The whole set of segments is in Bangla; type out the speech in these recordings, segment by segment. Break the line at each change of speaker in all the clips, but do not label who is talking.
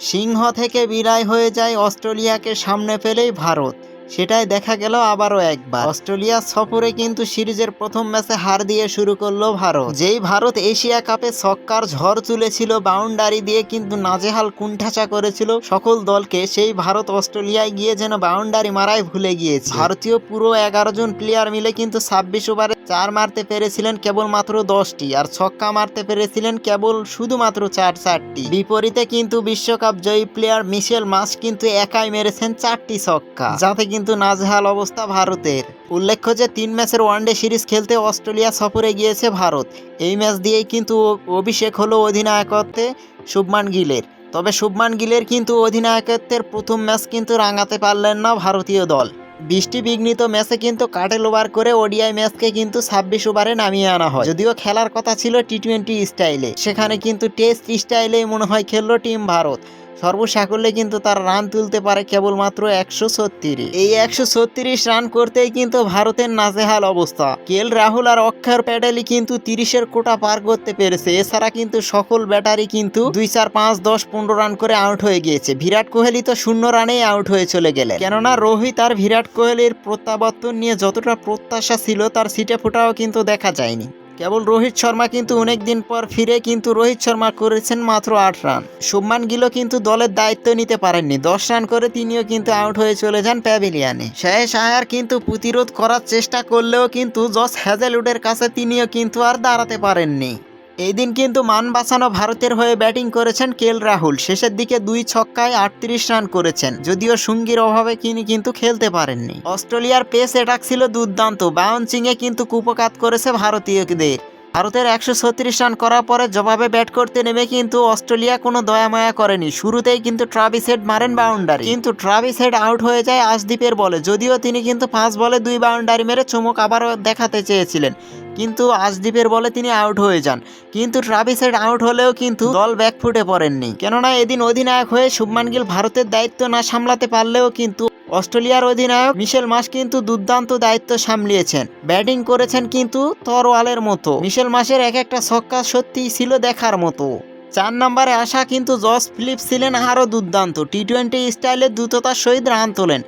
সিংহ থেকে বিদায় হয়ে যায় অস্ট্রেলিয়াকে সামনে পেলেই ভারত। সেটাই দেখা গেল আবারও একবার। অস্ট্রেলিয়া সফরে কিন্তু সিরিজের প্রথম ম্যাচে হার দিয়ে শুরু করল ভারত। যেই ভারত এশিয়া কাপে ছক্কার ঝড় তুলেছিল, বাউন্ডারি দিয়ে কিন্তু নাজেহাল কুণ্ঠাচা করেছিল সকল দলকে, সেই ভারত অস্ট্রেলিয়ায় গিয়ে যেন বাউন্ডারি মারাই ভুলে গিয়েছে। ভারতীয় পুরো এগারো জন প্লেয়ার মিলে কিন্তু ছাব্বিশ ওভারে চার মারতে পেরেছিলেন কেবলমাত্র দশটি, আর ছক্কা মারতে পেরেছিলেন কেবল শুধুমাত্র চার চারটি। বিপরীতে কিন্তু বিশ্বকাপ জয়ী প্লেয়ার মিশেল মাস কিন্তু একাই মেরেছেন চারটি ছক্কা। যাতে কিন্তু নাজহাল অবস্থা ভারতের। উল্লেখ্য যে তিন ম্যাচের ওয়ানডে সিরিজ খেলতে অস্ট্রেলিয়া সফরে গিয়েছে ভারত। এই ম্যাচ দিয়েই কিন্তু অভিষেক হলো অধিনায়কত্বে শুভমান গিলের। তবে শুভমান গিলের কিন্তু অধিনায়কত্বের প্রথম ম্যাচ কিন্তু রাঙাতে পারলেন না ভারতীয় দল। বৃষ্টি বিঘ্নিত ম্যাচে কিন্তু কাটেল ওভার করে ওডিআই ম্যাচকে কিন্তু ছাব্বিশ ওভারে নামিয়ে আনা হয়। যদিও খেলার কথা ছিল টি টোয়েন্টি স্টাইলে, সেখানে কিন্তু টেস্ট স্টাইলেই মনে হয় খেললো টিম ভারত। সর্বসাকল্যে কিন্তু তার রান তুলতে পারে কেবলমাত্র একশো ছত্রিশ। এই একশো ছত্রিশ রান করতেই কিন্তু ভারতের নাজেহাল অবস্থা। কেল রাহুল আর অক্ষর প্যাডেলই কিন্তু তিরিশের কোটা পার করতে পেরেছে। এছাড়া কিন্তু সকল ব্যাটারি কিন্তু দুই চার পাঁচ দশ পনেরো রান করে আউট হয়ে গিয়েছে। বিরাট কোহলি তো শূন্য রানেই আউট হয়ে চলে গেলেন। কেননা রোহিত আর বিরাট কোহলির প্রত্যাবর্তন নিয়ে যতটা প্রত্যাশা ছিল তার সিটে ফোটাও কিন্তু দেখা যায়নি। কেবল রোহিত শর্মা কিন্তু অনেক দিন পর ফিরে কিন্তু রোহিত শর্মা করেছেন মাত্র আট রান। শুভমান গিলও কিন্তু দলের দায়িত্ব নিতে পারেননি। দশ রান করে তিনিও কিন্তু আউট হয়ে চলে যান প্যাভিলিয়ানে। শেষ আয়ার কিন্তু প্রতিরোধ করার চেষ্টা করলেও কিন্তু জস হ্যাজেলউডের কাছে তিনিও কিন্তু আর দাঁড়াতে পারেননি। এই দিন কিন্তু মান বাঁচানো ভারতের হয়ে ব্যাটিং করেছেন কেল রাহুল। শেষের দিকে দুই ছক্কায় আটত্রিশ রান করেছেন। যদিও সঙ্গীর অভাবে তিনি কিন্তু খেলতে পারেননি। অস্ট্রেলিয়ার পেস অ্যাটাক ছিল দুর্দান্ত। বাউন্সিংয়ে কিন্তু কুপকাত করেছে ভারতীয়দের। ভারতের একশো ছত্রিশ রান করার পরে জবাবে ব্যাট করতে নেমে কিন্তু অস্ট্রেলিয়া কোনো দয়াময়া করেনি। শুরুতেই কিন্তু ট্রাভিস হেড মারেন বাউন্ডারি। কিন্তু ট্রাভিস হেড আউট হয়ে যায় আশদীপের বলে। যদিও তিনি কিন্তু পাঁচ বলে দুই বাউন্ডারি মেরে চমক আবারও দেখাতে চেয়েছিলেন। কিন্তু আশদীপের বলে তিনি আউট হয়ে যান। কিন্তু ট্রাভিস হেড আউট হলেও কিন্তু দল ব্যাকফুটে পড়েননি। কেননা এদিন অধিনায়ক হয়ে শুভমান গিল ভারতের দায়িত্ব না সামলাতে পারলেও কিন্তু অস্ট্রেলিয়ার অধিনায়ক মিশেল মাস কিন্তু দুর্দান্ত দায়িত্ব সামলিয়েছেন। ব্যাটিং করেছেন কিন্তু তরওয়ালের মতো। মিশেল মাসের এক একটা ছক্কা সত্যিই ছিল দেখার মতো। চার নম্বরে আসা কিন্তু জস ফিলিপ ছিলেন আরও দুর্দান্ত। টি টোয়েন্টি স্টাইলের দ্রুততার সহিত রান তোলেন।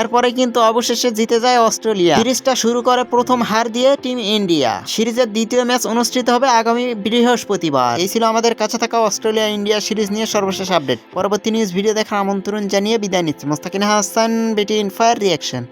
এরপরে কিন্তু অবশেষে জিতে যায় অস্ট্রেলিয়া। সিরিজটা শুরু করে প্রথম হার দিয়ে টিম ইন্ডিয়া। সিরিজের দ্বিতীয় ম্যাচ অনুষ্ঠিত হবে আগামী বৃহস্পতিবার। এই ছিল আমাদের কাছে থাকা অস্ট্রেলিয়া ইন্ডিয়া সিরিজ নিয়ে সর্বশেষ আপডেট। পরবর্তী নিউজ, ভিডিও দেখার আমন্ত্রণ জানিয়ে বিদায় নিচ্ছে। মোস্তাকিন হাসান, বেটি ইনফায়ার রিয়াকশন